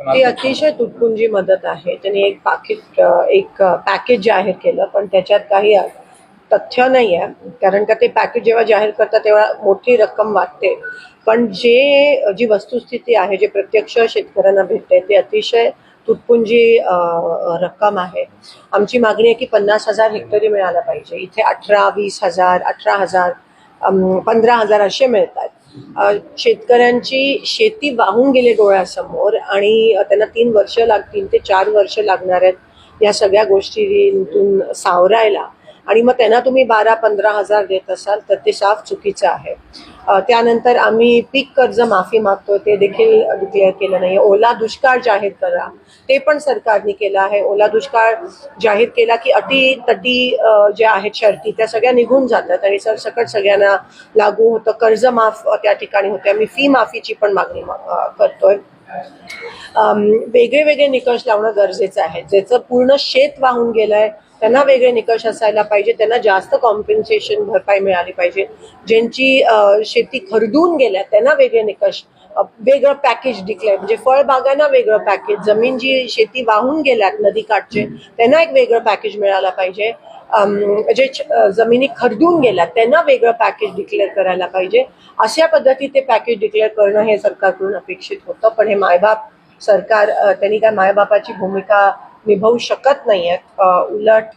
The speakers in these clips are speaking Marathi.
ती अतिशय तुटपुंजी मदत आहे. त्यांनी एक पाकिट एक पॅकेज जाहीर केलं पण त्याच्यात काही तथ्य नाही आहे. कारण का ते पॅकेज जेव्हा जाहीर करतात तेव्हा मोठी रक्कम वाटते. पण जे जी वस्तुस्थिती आहे जे प्रत्यक्ष शेतकऱ्यांना भेटते ते अतिशय तुटपुंजी रक्कम आहे. आमची मागणी आहे की पन्नास हजार हेक्टरी मिळायला पाहिजे. इथे अठरा वीस हजार अठरा हजार पंधरा हजार असे मिळतात अ, शेतकऱ्यांची शेती वाहून गेले डोळ्यासमोर आणि त्यांना तीन वर्ष लागतील ते चार वर्ष लागणार आहेत या सगळ्या गोष्टींतून सावरायला. आणि मग त्यांना तुम्ही बारा पंधरा हजार देत असाल तर ते साफ चुकीचं आहे. त्यानंतर आम्ही पीक कर्ज माफी मागतो ते देखील डिक्लेअर केलं नाही ओला दुष्काळ जाहीर करा. ते पण सरकारने केलं आहे. ओला दुष्काळ जाहीर केला की अटी तटी ज्या आहेत शर्ती त्या सगळ्या निघून जातात आणि सरसकट सगळ्यांना लागू होतं. कर्ज माफ त्या ठिकाणी होते. आम्ही फी माफीची पण मागणी मा- करतोय. वेगळे वेगळे निकष लावणं गरजेचं आहे. ज्याचं पूर्ण शेत वाहून गेलंय त्यांना वेगळे निकष असायला पाहिजे त्यांना जास्त कॉम्पेन्सेशन भरपाई मिळाली पाहिजे. ज्यांची शेती खरडून गेल्या त्यांना वेगळे निकष वेगळं पॅकेज डिक्लेअर म्हणजे फळबागांना वेगळं पॅकेज जमीन जी शेती वाहून गेल्यात नदीकाठचे त्यांना एक वेगळं पॅकेज मिळालं पाहिजे. जे जमिनी खरदून गेल्या त्यांना वेगळं पॅकेज डिक्लेअर करायला पाहिजे. अशा पद्धतीत ते पॅकेज डिक्लेअर करणं हे सरकारकडून अपेक्षित होतं पण हे मायबाप सरकार त्यांनी काय मायबापाची भूमिका निभावू शकत नाही आहेत उलट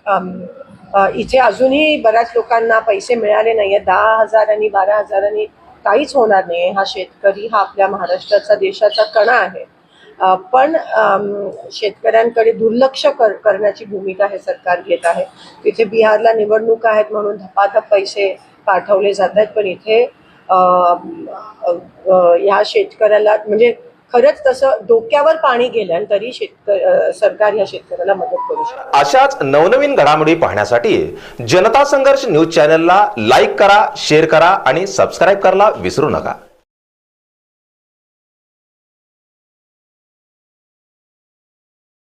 इथे अजूनही बऱ्याच लोकांना पैसे मिळाले नाही आहेत दहा हजार आणि बारा हजारांनी काहीच होणार नाही हा शेतकरी हा आपल्या महाराष्ट्राचा देशाचा कणा आहे. पण शेतकऱ्यांकडे दुर्लक्ष कर करण्याची भूमिका हे सरकार घेत आहे. तिथे बिहारला निवडणूक आहेत म्हणून धपाधप पैसे पाठवले जात आहेत. पण इथे ह्या शेतकऱ्याला म्हणजे खरंच तसं डोक्यावर पाणी गेलं आणि तरी शेतक सरकार या शेतकऱ्याला मदत करू शकतो. अशाच नवनवीन घडामोडी पाहण्यासाठी जनता संघर्ष न्यूज चॅनलला लाईक करा शेअर करा आणि सबस्क्राईब करायला विसरू नका.